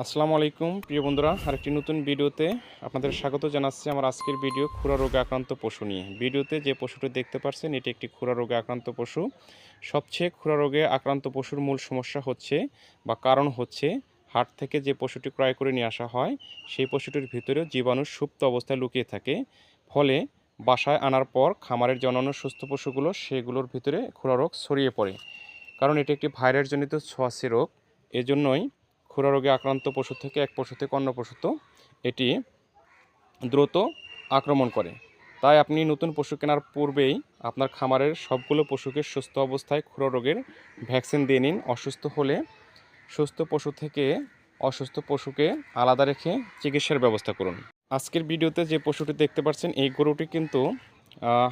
আসসালামু আলাইকুম, প্রিয় বন্ধুরা, আরেকটি নতুন ভিডিওতে আপনাদের স্বাগত জানাচ্ছি আমার আজকের ভিডিও খুরা রোগে আক্রান্ত পশু নিয়ে। ভিডিওতে যে পশুটি দেখতে পাচ্ছেন এটি একটি খুরা রোগে আক্রান্ত পশু। সবচেয়ে খুরা রোগে আক্রান্ত পশুর মূল সমস্যা হচ্ছে বা কারণ হচ্ছে হাট থেকে যে পশুটি ক্রয় করে নিয়ে আসা হয়, সেই পশুটির ভিতরেও জীবাণু সুপ্ত অবস্থায় লুকিয়ে থাকে। ফলে বাসায় আনার পর খামারের অন্যান্য সুস্থ পশুগুলো, সেগুলোর ভিতরে খুরা রোগ ছড়িয়ে পড়ে। কারণ এটি একটি ভাইরাসজনিত ছোঁয়াশি রোগ। এজন্যই খুরা রোগে আক্রান্ত পশু থেকে এক পশু থেকে অন্য পশুতে এটি দ্রুত আক্রমণ করে। তাই আপনি নতুন পশু কেনার পূর্বেই আপনার খামারের সবগুলো পশুকে সুস্থ অবস্থায় খুরা রোগের ভ্যাকসিন দিয়ে নিন। অসুস্থ হলে সুস্থ পশু থেকে অসুস্থ পশুকে আলাদা রেখে চিকিৎসার ব্যবস্থা করুন। আজকের ভিডিওতে যে পশুটি দেখতে পাচ্ছেন, এই গরুটি কিন্তু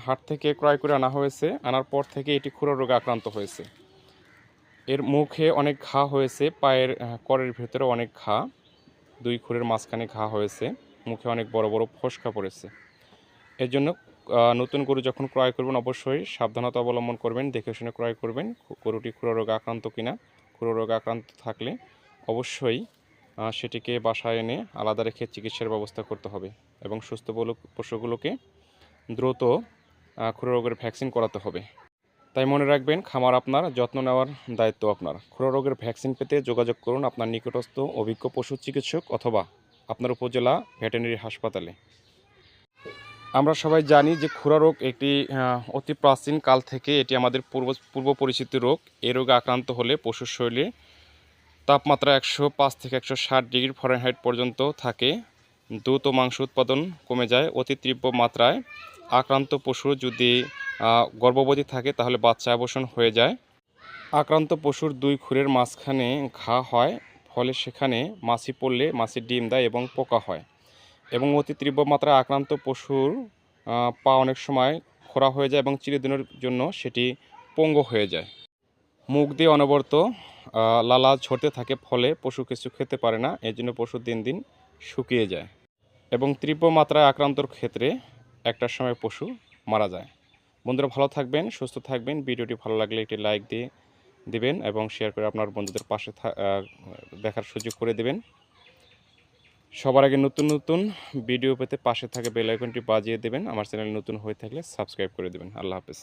হাট থেকে ক্রয় করে আনা হয়েছে। আনার পর থেকে এটি খুরা রোগে আক্রান্ত হয়েছে। এর মুখে অনেক ঘা হয়েছে, পায়ের করের ভেতরে অনেক ঘা। দুই খুরের মাঝখানে ঘা হয়েছে, মুখে অনেক বড় বড় ফোসকা পড়েছে। এর জন্য নতুন গরু যখন ক্রয় করবেন, অবশ্যই সাবধানতা অবলম্বন করবেন, দেখে শুনে ক্রয় করবেন। গরুটি খুরা রোগে আক্রান্ত কিনা, খুরা রোগে আক্রান্ত থাকলে অবশ্যই সেটিকে বাসায় এনে আলাদা রেখে চিকিৎসার ব্যবস্থা করতে হবে এবং সুস্থ পশুগুলোকে দ্রুত খুরা রোগের ভ্যাকসিন করাতে হবে। তাই মনে রাখবেন, খামার আপনার, যত্ন নেওয়ার দায়িত্ব আপনার। খুরা রোগের ভ্যাকসিন পেতে যোগাযোগ করুন আপনার নিকটস্থ অভিজ্ঞ পশু চিকিৎসক অথবা আপনার উপজেলা ভেটেরিনারি হাসপাতালে। আমরা সবাই জানি যে খুরা রোগ একটি অতি প্রাচীন কাল থেকে এটি আমাদের পূর্ব পূর্ব পরিচিত রোগ। এ রোগে আক্রান্ত হলে পশুর শরীরে তাপমাত্রা একশো পাঁচ থেকে একশো ষাট ডিগ্রি ফরেনহাইট পর্যন্ত থাকে। দ্রুত মাংস উৎপাদন কমে যায়। অতি তীব্র মাত্রায় আক্রান্ত পশু যদি গর্ভবতী থাকে, তাহলে বাচ্চা আবসন হয়ে যায়। আক্রান্ত পশুর দুই খুরের মাঝখানে ঘা হয়, ফলে সেখানে মাছি পড়লে মাছি ডিম দেয় এবং পোকা হয়। এবং অতি তীব্র মাত্রায় আক্রান্ত পশুর পা অনেক সময় খোরা হয়ে যায় এবং চিরদিনের জন্য সেটি পঙ্গু হয়ে যায়। মুখ দিয়ে অনবরত লালা ঝরতে থাকে, ফলে পশু কিছু খেতে পারে না এই জন্য পশু দিন দিন শুকিয়ে যায়। এবং তীব্র মাত্রায় আক্রান্তর ক্ষেত্রে একটার সময় পশু মারা যায়। বন্ধুরা ভালো থাকবেন, সুস্থ থাকবেন। ভিডিওটি ভালো লাগলে একটি লাইক দিয়ে দিবেন এবং শেয়ার করে আপনার বন্ধুদের পাশে দেখার সুযোগ করে দেবেন। সবার আগে নতুন নতুন ভিডিও পেতে পাশে থাকে বেল আইকনটি বাজিয়ে দেবেন। আমার চ্যানেল নতুন হয়ে থাকলে সাবস্ক্রাইব করে দেবেন। আল্লাহ হাফেজ।